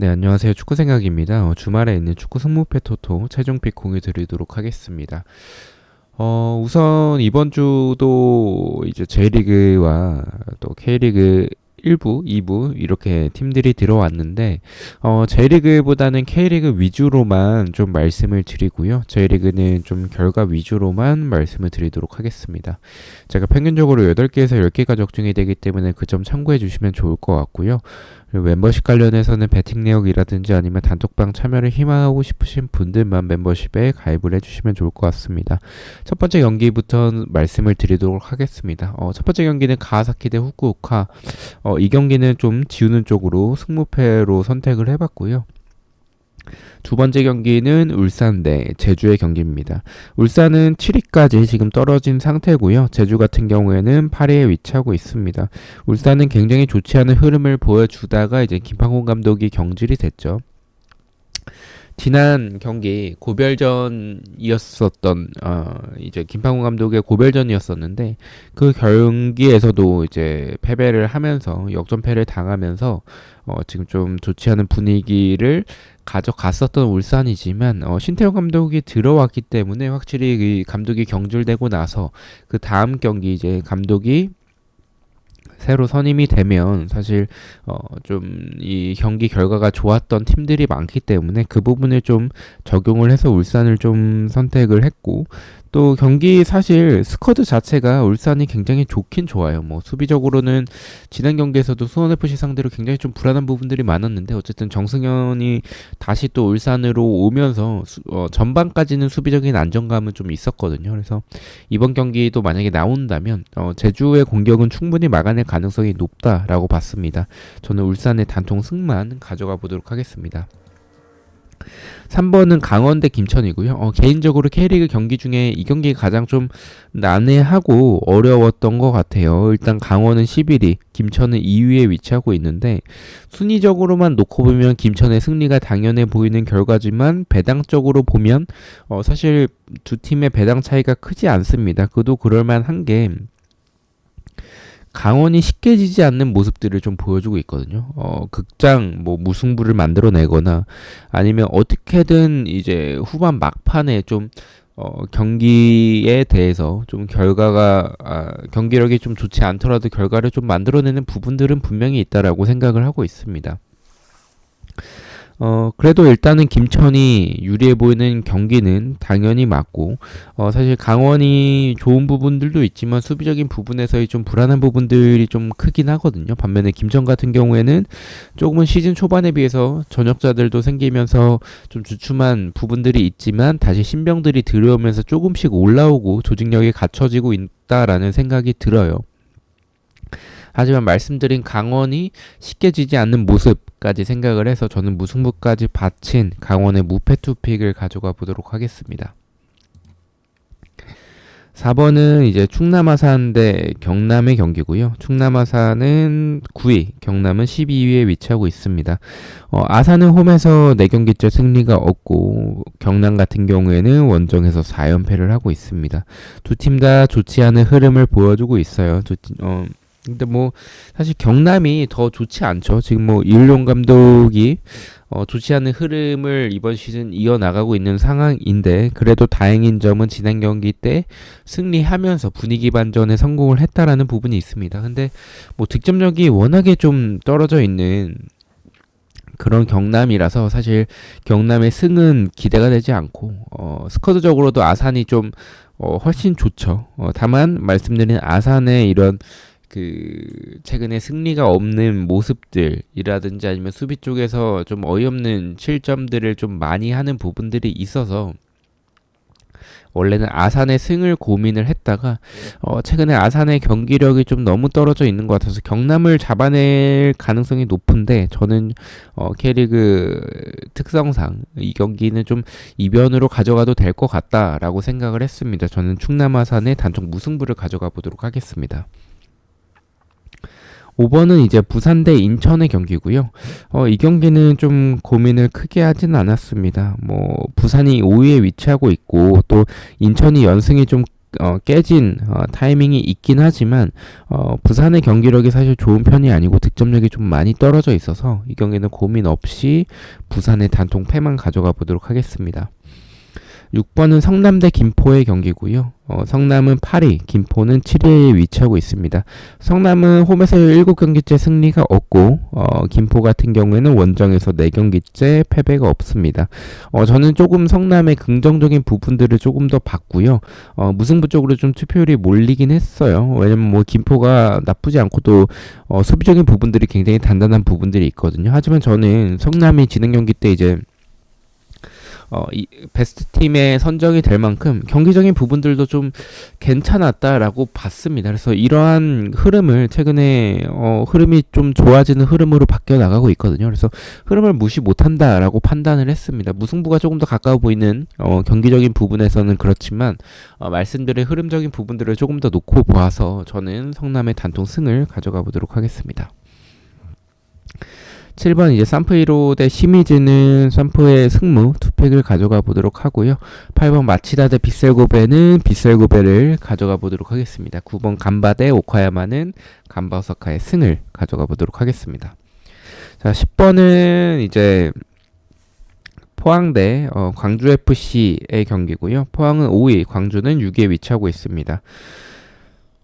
네, 안녕하세요. 축구 생각입니다. 어, 주말에 있는 축구 승무패 토토 최종픽 공유 드리도록 하겠습니다. 어, 우선 이번 주도 이제 J리그와 또 K리그 1부, 2부 이렇게 팀들이 들어왔는데 어, J리그보다는 K리그 위주로만 좀 말씀을 드리고요. J리그는 좀 결과 위주로만 말씀을 드리도록 하겠습니다. 제가 평균적으로 8개에서 10개가 적중이 되기 때문에 그 점 참고해 주시면 좋을 것 같고요. 그리고 멤버십 관련해서는 배팅 내역이라든지 아니면 단톡방 참여를 희망하고 싶으신 분들만 멤버십에 가입을 해주시면 좋을 것 같습니다. 첫 번째 경기부터 말씀을 드리도록 하겠습니다. 어, 첫 번째 경기는 가와사키 대 후쿠오카. 어, 이 경기는 좀 지우는 쪽으로 승무패로 선택을 해봤고요. 두 번째 경기는 울산 대 제주의 경기입니다. 울산은 7위까지 지금 떨어진 상태고요. 제주 같은 경우에는 8위에 위치하고 있습니다. 울산은 굉장히 좋지 않은 흐름을 보여주다가 이제 김판곤 감독이 경질이 됐죠. 지난 경기 고별전이었었던 어 이제 김판곤 감독의 고별전이었었는데 그 경기에서도 이제 패배를 하면서 역전패를 당하면서 어 지금 좀 좋지 않은 분위기를 가져갔었던 울산이지만 어 신태용 감독이 들어왔기 때문에 확실히 그 감독이 경질되고 나서 그 다음 경기 이제 감독이 새로 선임이 되면 사실 어 좀 이 경기 결과가 좋았던 팀들이 많기 때문에 그 부분을 좀 적용을 해서 울산을 좀 선택을 했고 또 경기 사실 스쿼드 자체가 울산이 굉장히 좋긴 좋아요. 뭐 수비적으로는 지난 경기에서도 수원 FC 상대로 굉장히 좀 불안한 부분들이 많았는데 어쨌든 정승현이 다시 또 울산으로 오면서 수, 어, 전반까지는 수비적인 안정감은 좀 있었거든요. 그래서 이번 경기도 만약에 나온다면 어, 제주의 공격은 충분히 막아낼 가능성이 높다라고 봤습니다. 저는 울산의 단통 승만 가져가 보도록 하겠습니다. 3번은 강원 대 김천이고요. 어, 개인적으로 K리그 경기 중에 이 경기가 가장 좀 난해하고 어려웠던 것 같아요. 일단 강원은 11위, 김천은 2위에 위치하고 있는데 순위적으로만 놓고 보면 김천의 승리가 당연해 보이는 결과지만 배당적으로 보면 어, 사실 두 팀의 배당 차이가 크지 않습니다. 그도 그럴만한 게 강원이 쉽게 지지 않는 모습들을 좀 보여주고 있거든요. 어, 극장 뭐 무승부를 만들어내거나 아니면 어떻게든 이제 후반 막판에 좀 어, 경기에 대해서 좀 결과가 아, 경기력이 좀 좋지 않더라도 결과를 좀 만들어내는 부분들은 분명히 있다라고 생각을 하고 있습니다. 어, 그래도 일단은 김천이 유리해 보이는 경기는 당연히 맞고, 어, 사실 강원이 좋은 부분들도 있지만 수비적인 부분에서의 좀 불안한 부분들이 좀 크긴 하거든요. 반면에 김천 같은 경우에는 조금은 시즌 초반에 비해서 전역자들도 생기면서 좀 주춤한 부분들이 있지만 다시 신병들이 들어오면서 조금씩 올라오고 조직력이 갖춰지고 있다라는 생각이 들어요. 하지만 말씀드린 강원이 쉽게 지지 않는 모습까지 생각을 해서 저는 무승부까지 바친 강원의 무패 투픽을 가져가 보도록 하겠습니다. 4번은 이제 충남아산 대 경남의 경기고요. 충남아산은 9위, 경남은 12위에 위치하고 있습니다. 어, 아산은 홈에서 4경기째 승리가 없고 경남 같은 경우에는 원정에서 4연패를 하고 있습니다. 두 팀 다 좋지 않은 흐름을 보여주고 있어요. 두, 어, 근데 뭐 사실 경남이 더 좋지 않죠. 지금 뭐 이일용 감독이 어, 좋지 않은 흐름을 이번 시즌 이어나가고 있는 상황인데 그래도 다행인 점은 지난 경기 때 승리하면서 분위기 반전에 성공을 했다라는 부분이 있습니다. 근데 뭐 득점력이 워낙에 좀 떨어져 있는 그런 경남이라서 사실 경남의 승은 기대가 되지 않고 어, 스쿼드적으로도 아산이 좀 어, 훨씬 좋죠. 어, 다만 말씀드린 아산의 이런 그 최근에 승리가 없는 모습들이라든지 아니면 수비 쪽에서 좀 어이없는 실점들을 좀 많이 하는 부분들이 있어서 원래는 아산의 승을 고민을 했다가 어 최근에 아산의 경기력이 좀 너무 떨어져 있는 것 같아서 경남을 잡아낼 가능성이 높은데 저는 어 K리그 특성상 이 경기는 좀 이변으로 가져가도 될 것 같다라고 생각을 했습니다. 저는 충남 아산의 단적 무승부를 가져가 보도록 하겠습니다. 5번은 이제 부산 대 인천의 경기고요. 어, 이 경기는 좀 고민을 크게 하진 않았습니다. 뭐 부산이 5위에 위치하고 있고 또 인천이 연승이 좀 어, 깨진 어, 타이밍이 있긴 하지만 어, 부산의 경기력이 사실 좋은 편이 아니고 득점력이 좀 많이 떨어져 있어서 이 경기는 고민 없이 부산의 단통 패만 가져가 보도록 하겠습니다. 6번은 성남대 김포의 경기고요. 어, 성남은 8위, 김포는 7위에 위치하고 있습니다. 성남은 홈에서 7경기째 승리가 없고 어, 김포 같은 경우에는 원정에서 4경기째 패배가 없습니다. 어, 저는 조금 성남의 긍정적인 부분들을 조금 더 봤고요. 어, 무승부 쪽으로 좀 투표율이 몰리긴 했어요. 왜냐면 뭐 김포가 나쁘지 않고 또 어, 수비적인 부분들이 굉장히 단단한 부분들이 있거든요. 하지만 저는 성남이 진행 경기 때 이제 어, 이 베스트 팀에 선정이 될 만큼 경기적인 부분들도 좀 괜찮았다라고 봤습니다. 그래서 이러한 흐름을 최근에 어, 흐름이 좀 좋아지는 흐름으로 바뀌어 나가고 있거든요. 그래서 흐름을 무시 못한다라고 판단을 했습니다. 무승부가 조금 더 가까워 보이는 어, 경기적인 부분에서는 그렇지만 어, 말씀드린 흐름적인 부분들을 조금 더 놓고 보아서 저는 성남의 단통 승을 가져가 보도록 하겠습니다. 7번 이제 산프이로 대 시미즈는 산프의 승무 투팩을 가져가 보도록 하고요. 8번 마치다 대 빗셀고베는 빗셀고베를 가져가 보도록 하겠습니다. 9번 간바 대 오카야마는 간바 오사카의 승을 가져가 보도록 하겠습니다. 자, 10번은 이제 포항 대 어, 광주 FC의 경기고요. 포항은 5위, 광주는 6위에 위치하고 있습니다.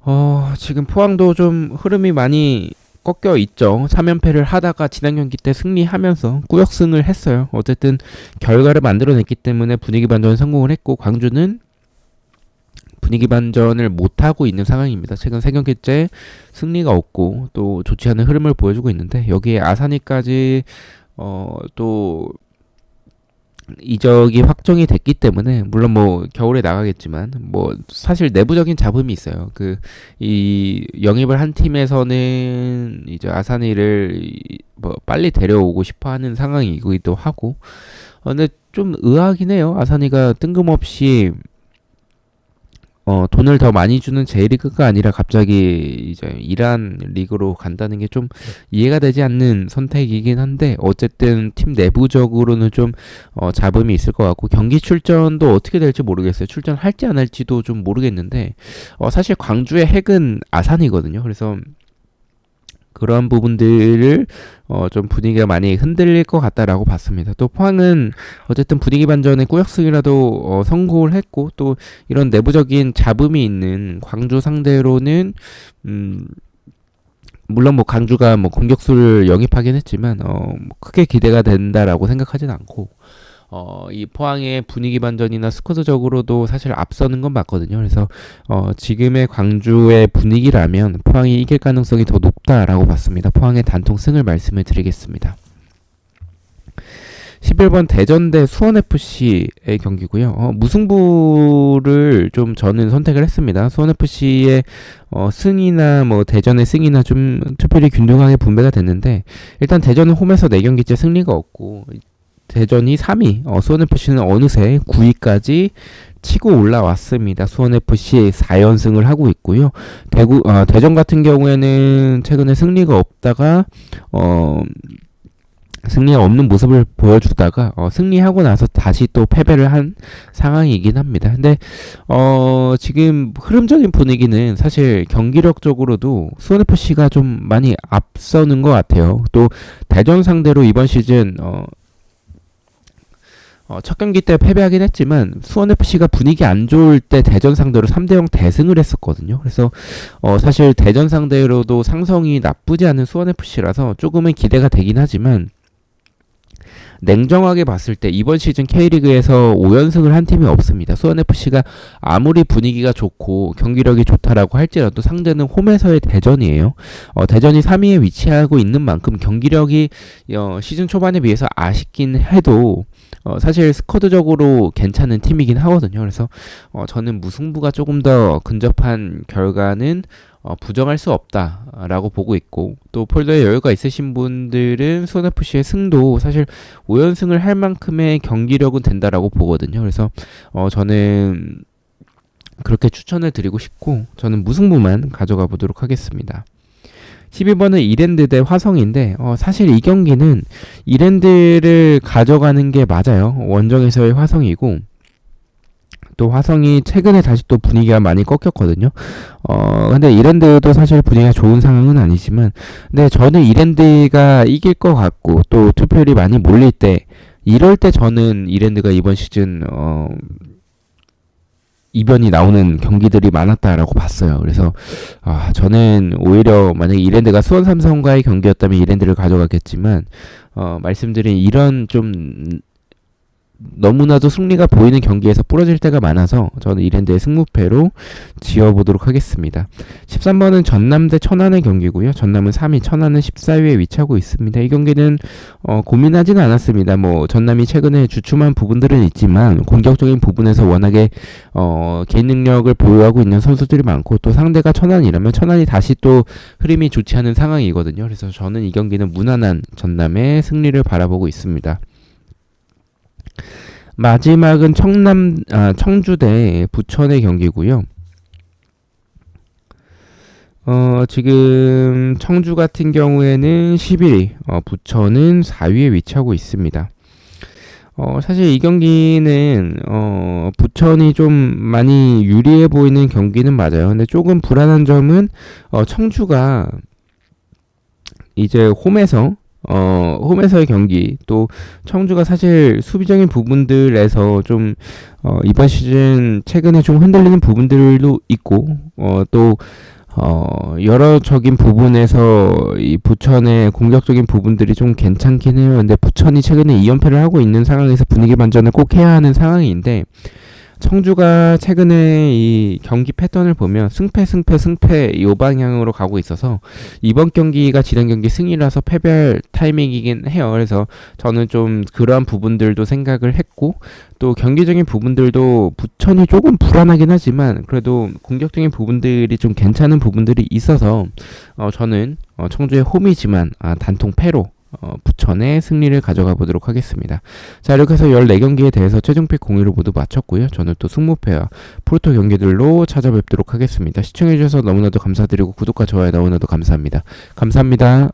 어, 지금 포항도 좀 흐름이 많이 꺾여 있죠. 3연패를 하다가 지난 경기 때 승리하면서 꾸역승을 했어요. 어쨌든 결과를 만들어냈기 때문에 분위기 반전에 성공을 했고 광주는 분위기 반전을 못하고 있는 상황입니다. 최근 3경기째 승리가 없고 또 좋지 않은 흐름을 보여주고 있는데 여기에 아사니까지 어, 또 이적이 확정이 됐기 때문에 물론 뭐 겨울에 나가겠지만 뭐 사실 내부적인 잡음이 있어요. 그 이 영입을 한 팀에서는 이제 아사니를 뭐 빨리 데려오고 싶어 하는 상황이기도 하고 어, 근데 좀 의아하긴 해요. 아사니가 뜬금없이 어, 돈을 더 많이 주는 J리그가 아니라 갑자기 이제 이란 리그로 간다는 게 좀 이해가 되지 않는 선택이긴 한데 어쨌든 팀 내부적으로는 좀 어, 잡음이 있을 것 같고 경기 출전도 어떻게 될지 모르겠어요. 출전할지 안 할지도 좀 모르겠는데 어, 사실 광주의 핵은 아산이거든요. 그래서 그런 부분들을 어, 좀 분위기가 많이 흔들릴 것 같다라고 봤습니다. 또 포항은 어쨌든 분위기 반전에 꾸역승이라도 어, 성공을 했고 또 이런 내부적인 잡음이 있는 광주 상대로는 음 물론 뭐 광주가 뭐 공격수를 영입하긴 했지만 어, 뭐 크게 기대가 된다라고 생각하진 않고 어, 이 포항의 분위기 반전이나 스쿼드적으로도 사실 앞서는 건 맞거든요. 그래서 어, 지금의 광주의 분위기라면 포항이 이길 가능성이 더 높다라고 봤습니다. 포항의 단통 승을 말씀을 드리겠습니다. 11번 대전 대 수원FC의 경기고요. 어, 무승부를 좀 저는 선택을 했습니다. 수원FC의 어, 승이나 뭐 대전의 승이나 좀 투표율이 균등하게 분배가 됐는데 일단 대전은 홈에서 4경기째 승리가 없고 대전이 3위, 어, 수원FC는 어느새 9위까지 치고 올라왔습니다. 수원FC 4연승을 하고 있고요. 대구, 어, 대전 같은 경우에는 최근에 승리가 없다가, 어, 승리가 없는 모습을 보여주다가 어, 승리하고 나서 다시 또 패배를 한 상황이긴 합니다. 근데 어, 지금 흐름적인 분위기는 사실 경기력적으로도 수원FC가 좀 많이 앞서는 것 같아요. 또 대전 상대로 이번 시즌 어, 어, 첫 경기 때 패배하긴 했지만 수원FC가 분위기 안 좋을 때 대전 상대로 3대 0 대승을 했었거든요. 그래서 어, 사실 대전 상대로도 상성이 나쁘지 않은 수원FC라서 조금은 기대가 되긴 하지만 냉정하게 봤을 때 이번 시즌 K리그에서 5연승을 한 팀이 없습니다. 수원FC가 아무리 분위기가 좋고 경기력이 좋다라고 할지라도 상대는 홈에서의 대전이에요. 어, 대전이 3위에 위치하고 있는 만큼 경기력이 어, 시즌 초반에 비해서 아쉽긴 해도 어, 사실 스쿼드적으로 괜찮은 팀이긴 하거든요. 그래서 어, 저는 무승부가 조금 더 근접한 결과는 어, 부정할 수 없다라고 보고 있고 또 폴더에 여유가 있으신 분들은 손FC의 승도 사실 5연승을 할 만큼의 경기력은 된다라고 보거든요. 그래서 어, 저는 그렇게 추천을 드리고 싶고 저는 무승부만 가져가 보도록 하겠습니다. 12번은 이랜드 대 화성인데 어, 사실 이 경기는 이랜드를 가져가는 게 맞아요. 원정에서의 화성이고 또 화성이 최근에 다시 또 분위기가 많이 꺾였거든요. 어, 근데 이랜드도 사실 분위기가 좋은 상황은 아니지만, 근데 저는 이랜드가 이길 것 같고, 또 투표율이 많이 몰릴 때, 이럴 때 저는 이랜드가 이번 시즌, 어, 이변이 나오는 경기들이 많았다라고 봤어요. 그래서, 아, 저는 오히려 만약에 이랜드가 수원 삼성과의 경기였다면 이랜드를 가져갔겠지만, 어, 말씀드린 이런 좀 너무나도 승리가 보이는 경기에서 부러질 때가 많아서 저는 이랜드의 승무패로 지어보도록 하겠습니다. 13번은 전남 대 천안의 경기고요. 전남은 3위, 천안은 14위에 위치하고 있습니다. 이 경기는 어, 고민하지는 않았습니다. 뭐 전남이 최근에 주춤한 부분들은 있지만 공격적인 부분에서 워낙에 어, 개인 능력을 보유하고 있는 선수들이 많고 또 상대가 천안이라면 천안이 다시 또 흐름이 좋지 않은 상황이거든요. 그래서 저는 이 경기는 무난한 전남의 승리를 바라보고 있습니다. 마지막은 청남 아, 청주 대 부천의 경기고요. 어, 지금 청주 같은 경우에는 11위, 어, 부천은 4위에 위치하고 있습니다. 어, 사실 이 경기는 어, 부천이 좀 많이 유리해 보이는 경기는 맞아요. 근데 조금 불안한 점은 어, 청주가 이제 홈에서 어, 홈에서의 경기 또 청주가 사실 수비적인 부분들에서 좀 어, 이번 시즌 최근에 좀 흔들리는 부분들도 있고 어, 또 어, 여러적인 부분에서 이 부천의 공격적인 부분들이 좀 괜찮긴 해요. 근데 부천이 최근에 2연패를 하고 있는 상황에서 분위기 반전을 꼭 해야 하는 상황인데 청주가 최근에 이 경기 패턴을 보면 승패 승패 승패 이 방향으로 가고 있어서 이번 경기가 지난 경기 승이라서 패배할 타이밍이긴 해요. 그래서 저는 좀 그러한 부분들도 생각을 했고 또 경기적인 부분들도 부천이 조금 불안하긴 하지만 그래도 공격적인 부분들이 좀 괜찮은 부분들이 있어서 어 저는 어 청주의 홈이지만 아 단통 패로 어, 부천의 승리를 가져가 보도록 하겠습니다. 자, 이렇게 해서 14경기에 대해서 최종픽 공유를 모두 마쳤고요. 저는 또 승무패와 프로토 경기들로 찾아뵙도록 하겠습니다. 시청해주셔서 너무나도 감사드리고 구독과 좋아요 너무나도 감사합니다. 감사합니다.